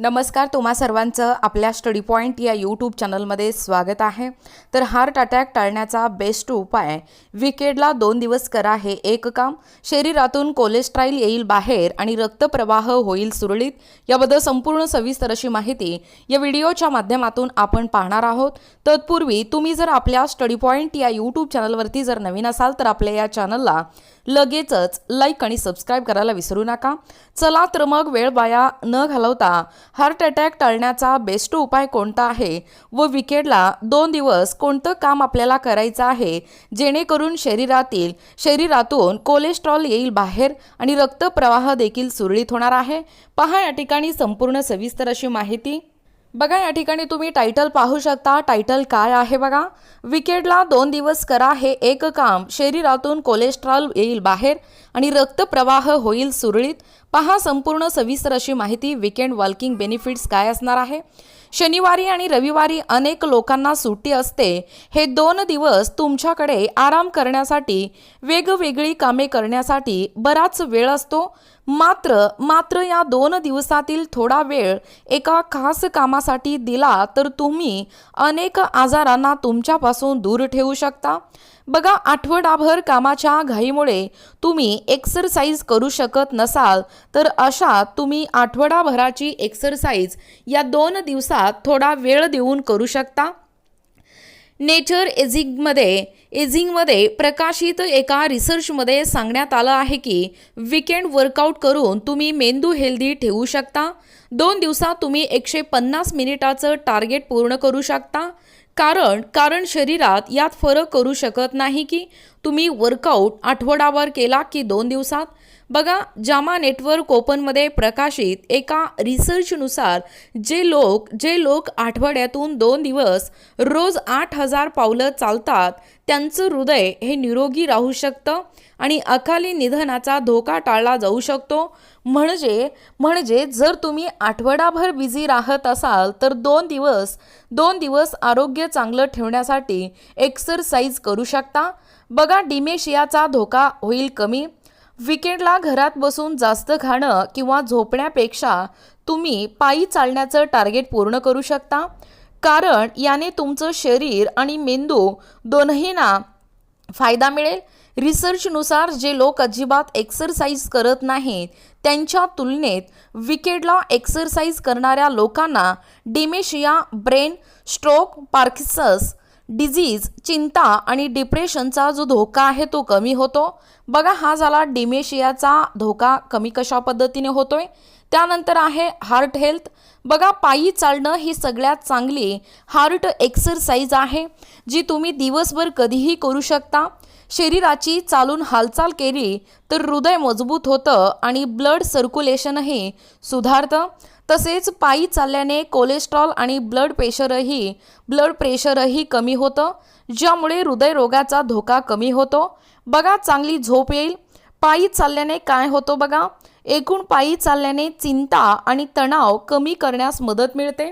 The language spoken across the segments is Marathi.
नमस्कार तुम्हा सर्वांचं आपल्या स्टडी पॉईंट या यूट्यूब चॅनलमध्ये स्वागत आहे. तर हार्ट अटॅक टाळण्याचा बेस्ट उपाय विकेडला दोन दिवस करा हे एक काम शरीरातून कोलेस्ट्रॉल येईल बाहेर आणि रक्तप्रवाह होईल सुरळीत याबद्दल संपूर्ण सविस्तर अशी माहिती या व्हिडिओच्या माध्यमातून आपण पाहणार आहोत. तत्पूर्वी तुम्ही जर आपल्या स्टडी पॉईंट या यूट्यूब चॅनलवरती जर नवीन असाल तर आपल्या या चॅनलला लगेचच लाईक आणि सबस्क्राईब करायला विसरू नका. चला तर मग वेळ वाया न घालवता हार्ट अटॅक टाळण्याचा बेस्ट उपाय कोणता आहे व विकेडला दोन दिवस कोणतं काम आपल्याला करायचं आहे जेणेकरून शरीरातील शरीरातून कोलेस्ट्रॉल येईल बाहेर आणि रक्तप्रवाह देखील सुरळीत होणार आहे? पहा या ठिकाणी संपूर्ण सविस्तर अशी माहिती. बघा या ठिकाणी तुम्ही टायटल पाहू शकता. टायटल काय आहे बघा? विकेडला दोन दिवस करा हे एक काम. शरीरातून कोलेस्ट्रॉल येईल बाहेर आणि रक्तप्रवाह होईल सुरळीत. पहा संपूर्ण सविस्तर अशी माहिती विकेंड वॉकिंग बेनिफिट्स काय असणार आहे? शनिवारी आणि रविवारी अनेक लोकांना सुट्टी असते. हे दोन दिवस तुमच्याकडे आराम करण्यासाठी वेगवेगळी कामे करण्यासाठी बराच वेळ असतो. मात्र मात्र या दोन दिवसातील थोडा वेळ एका खास कामासाठी दिला तर तुम्ही अनेक आजारांना तुमच्यापासून दूर ठेवू शकता. बघा आठवडाभर कामाच्या घाईमुळे तुम्ही एक्सरसाइज करू शकत नसाल तर अशा तुम्ही आठवडाभराची एक्सरसाइज या दोन दिवसात थोडा वेळ देऊन करू शकता. नेचर एझिंगमध्ये एझिंगमध्ये प्रकाशित एका रिसर्चमध्ये सांगण्यात आलं आहे की विकेंड वर्कआउट करून तुम्ही मेंदू हेल्दी ठेवू शकता. दोन दिवसात तुम्ही एकशे पन्नास मिनिटाचं टार्गेट पूर्ण करू शकता. कारण कारण शरीरात यात फरक करू शकत नाही की तुम्ही वर्कआउट आठवडाभर केला की दोन दिवसात? बघा जामा नेटवर्क ओपनमध्ये प्रकाशित एका रिसर्चनुसार जे लोक जे लोक आठवड्यातून दोन दिवस रोज आठ हजार पावलं चालतात त्यांचं हृदय हे निरोगी राहू शकतं आणि अकाली निधनाचा धोका टाळला जाऊ शकतो. म्हणजे म्हणजे जर तुम्ही आठवडाभर बिझी राहत असाल तर दोन दिवस दोन दिवस आरोग्य चांगलं ठेवण्यासाठी एक्सरसाइज करू शकता. बघा डिमेशियाचा धोका होईल कमी. विकेंडला घरात बसून जास्त खाणं किंवा झोपण्यापेक्षा तुम्ही पायी चालण्याचं टार्गेट पूर्ण करू शकता. कारण याने तुमचं शरीर आणि मेंदू दोन्हींना फायदा मिळेल. रिसर्चनुसार जे लोक अजिबात एक्सरसाइज करत नाहीत त्यांच्या तुलनेत विकेडला एक्सरसाइज करणाऱ्या लोकांना dementia brain stroke Parkinson's disease चिंता आणि डिप्रेशनचा जो धोका आहे तो कमी होतो. बघा हा झाला डिमेशियाचा धोका कमी कशा पद्धतीने होतोय? त्यानंतर आहे हार्ट हेल्थ. बघा पायी चालणं ही सगळ्यात चांगली हार्ट एक्सरसाइज आहे जी तुम्ही दिवसभर कधीही करू शकता. शरीराची चालून हालचाल केली तर हृदय मजबूत होतं आणि ब्लड सर्क्युलेशनही सुधारतं. तसेच पायी चालल्याने कोलेस्ट्रॉल आणि ब्लड प्रेशरही ब्लड प्रेशरही कमी होतं ज्यामुळे हृदयरोगाचा धोका कमी होतो. बघा चांगली झोप येईल. पायी चालल्याने काय होतं बघा? एकूण पायी चालल्याने चिंता आणि तणाव कमी करण्यास मदत मिळते.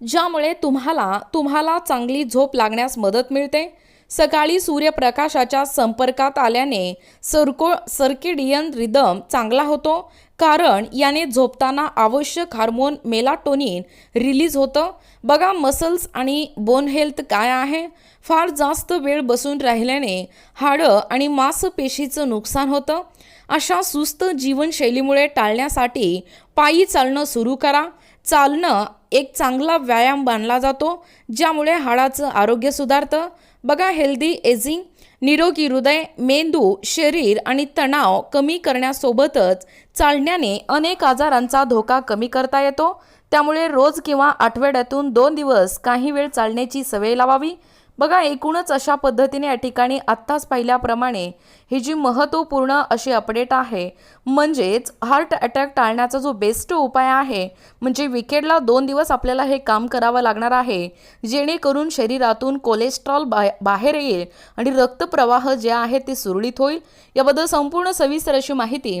ज्यामुळे तुम्हाला तुम्हाला चांगली झोप लागण्यास मदत मिळते. सकाळी सूर्यप्रकाशाच्या संपर्कात आल्याने सर्को सर्किडियन रिदम चांगला होतो कारण याने झोपताना आवश्यक हार्मोन मेलाटोनिन रिलीज होतं. बघा मसल्स आणि बोन हेल्थ काय आहे? फार जास्त वेळ बसून राहिल्याने हाडं आणि मांसपेशीचं नुकसान होतं. अशा सुस्त जीवनशैलीमुळे टाळण्यासाठी पायी चालणं सुरू करा. चालणं एक चांगला व्यायाम मानला जातो ज्यामुळे हाडाचं आरोग्य सुधारतं. बघा हेल्दी एजिंग निरोगी हृदय मेंदू शरीर आणि तणाव कमी करण्यासोबतच चालण्याने अनेक आजारांचा धोका कमी करता येतो. त्यामुळे रोज किंवा आठवड्यातून दोन दिवस काही वेळ चालण्याची सवय लावावी. बघा एकूणच अशा पद्धतीने या ठिकाणी आत्ताच पाहिल्याप्रमाणे ही जी महत्त्वपूर्ण अशी अपडेट आहे म्हणजेच हार्ट अटॅक टाळण्याचा जो बेस्ट उपाय आहे म्हणजे विकेडला दोन दिवस आपल्याला हे काम करावं लागणार आहे जेणेकरून शरीरातून कोलेस्ट्रॉल बा बाहेर येईल आणि रक्तप्रवाह जे आहे ते सुरळीत होईल. याबद्दल संपूर्ण सविस्तर अशी माहिती